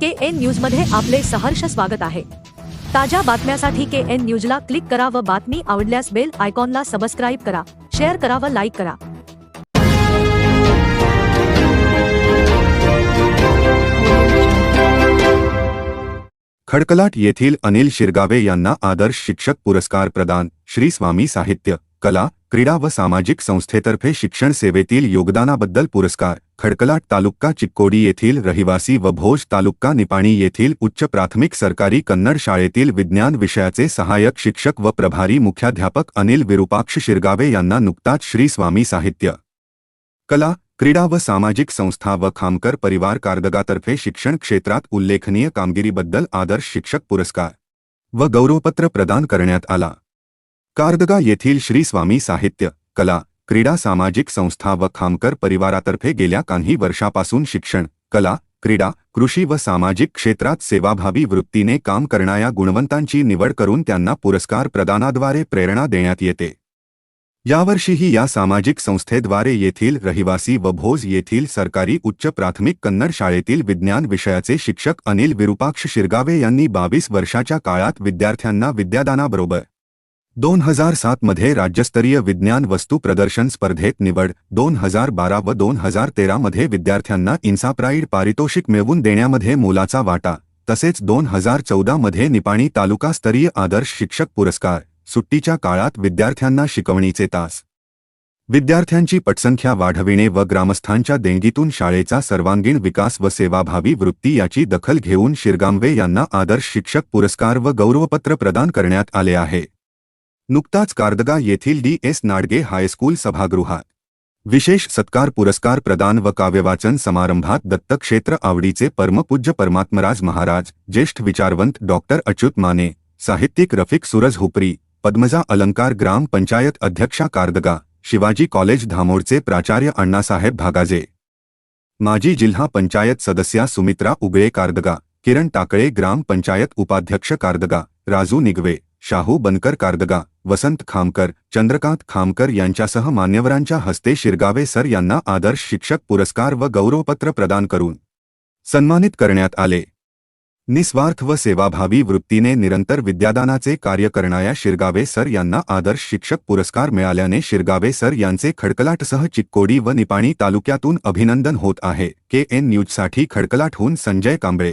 के N news मध्ये आपले सहर्ष स्वागत आहे. ताज्या बातम्यासाठी के एन न्यूजला क्लिक करा व बातमी आवडल्यास बेल आयकॉनला सबस्क्राईब करा, शेअर करा व लाईक करा. खडकलाट येथील अनिल शिरगावे यांना आदर्श शिक्षक पुरस्कार प्रदान, श्री स्वामी साहित्य, कला, क्रीडा व सामाजिक संस्थेतर्फे शिक्षण सेवेतील योगदानाबद्दल पुरस्कार. खडकलाट तालुका चिक्कोडी येथील रहिवासी व भोज तालुका निपाणी येथील उच्च प्राथमिक सरकारी कन्नड शाळेतील विज्ञान विषयाचे सहाय्यक शिक्षक व प्रभारी मुख्याध्यापक अनिल विरुपाक्ष शिरगावे यांना नुकताच श्री स्वामी साहित्य कला क्रीडा व सामाजिक संस्था व खामकर परिवार कारदगातर्फे शिक्षण क्षेत्रात उल्लेखनीय कामगिरीबद्दल आदर्श शिक्षक पुरस्कार व गौरवपत्र प्रदान करण्यात आला. कारदगा येथील श्री स्वामी साहित्य कला क्रीडा सामाजिक संस्था व खामकर परिवारातर्फे गेल्या काही वर्षापासून शिक्षण कला क्रीडा कृषी व सामाजिक क्षेत्रात सेवाभावी वृत्तीने काम करणाऱ्या गुणवंतांची निवड करून त्यांना पुरस्कार प्रदानाद्वारे प्रेरणा देण्यात येते. यावर्षीही या सामाजिक संस्थेद्वारे येथील रहिवासी व भोज येथील सरकारी उच्च प्राथमिक कन्नड शाळेतील विज्ञान विषयाचे शिक्षक अनिल विरुपाक्ष शिरगावे यांनी बावीस वर्षाच्या काळात विद्यार्थ्यांना विद्यादानाबरोबर दोन हजार सातमध्ये राज्यस्तरीय विज्ञान वस्तू प्रदर्शन स्पर्धेत निवड दोन हजार बारा व दोन हजार तेरामध्ये विद्यार्थ्यांना इन्साप्राईड पारितोषिक मिळवून देण्यामध्ये मोलाचा वाटा तसेच दोन हजार चौदामध्ये निपाणी तालुकास्तरीय आदर्श शिक्षक पुरस्कार सुट्टीच्या काळात विद्यार्थ्यांना शिकवणीचे तास. विद्यार्थ्यांची पटसंख्या वाढविणे व ग्रामस्थांच्या देणगीतून शाळेचा सर्वांगीण विकास व सेवाभावी वृत्ती याची दखल घेऊन शिरगांवे यांना आदर्श शिक्षक पुरस्कार व गौरवपत्र प्रदान करण्यात आले आहे. नुकताच कारदगा येथील डी एस नाडगे हायस्कूल सभागृहात. विशेष सत्कार पुरस्कार प्रदान व काव्यवाचन समारंभात दत्तक्षेत्र आवडीचे परमपूज्य परमात्मराज महाराज ज्येष्ठ विचारवंत डॉक्टर अच्युत माने साहित्यिक रफिक सुरज हुपरी पद्मजा अलंकार ग्राम पंचायत अध्यक्षा कारदगा शिवाजी कॉलेज धामोडचे प्राचार्य अण्णासाहेब भागाजे. माजी जिल्हा पंचायत सदस्या सुमित्रा उबळे कारदगा किरण टाकळे ग्राम पंचायत उपाध्यक्ष कारदगा राजू निगवे. शाहू बनकर कारदगा वसंत खामकर चंद्रकांत खामकर यांच्यासह मान्यवरांच्या हस्ते शिरगावे सर यांना आदर्श शिक्षक पुरस्कार व गौरवपत्र प्रदान करून सन्मानित करण्यात आले. निस्वार्थ व सेवाभावी वृत्तीने निरंतर विद्यादानाचे कार्य करणाऱ्या शिरगावे सर यांना आदर्श शिक्षक पुरस्कार मिळाल्याने शिरगावे सर यांचे खडकलाटसह चिक्कोडी व निपाणी तालुक्यातून अभिनंदन होत आहे. के एन न्यूजसाठी खडकलाटहून संजय कांबळे.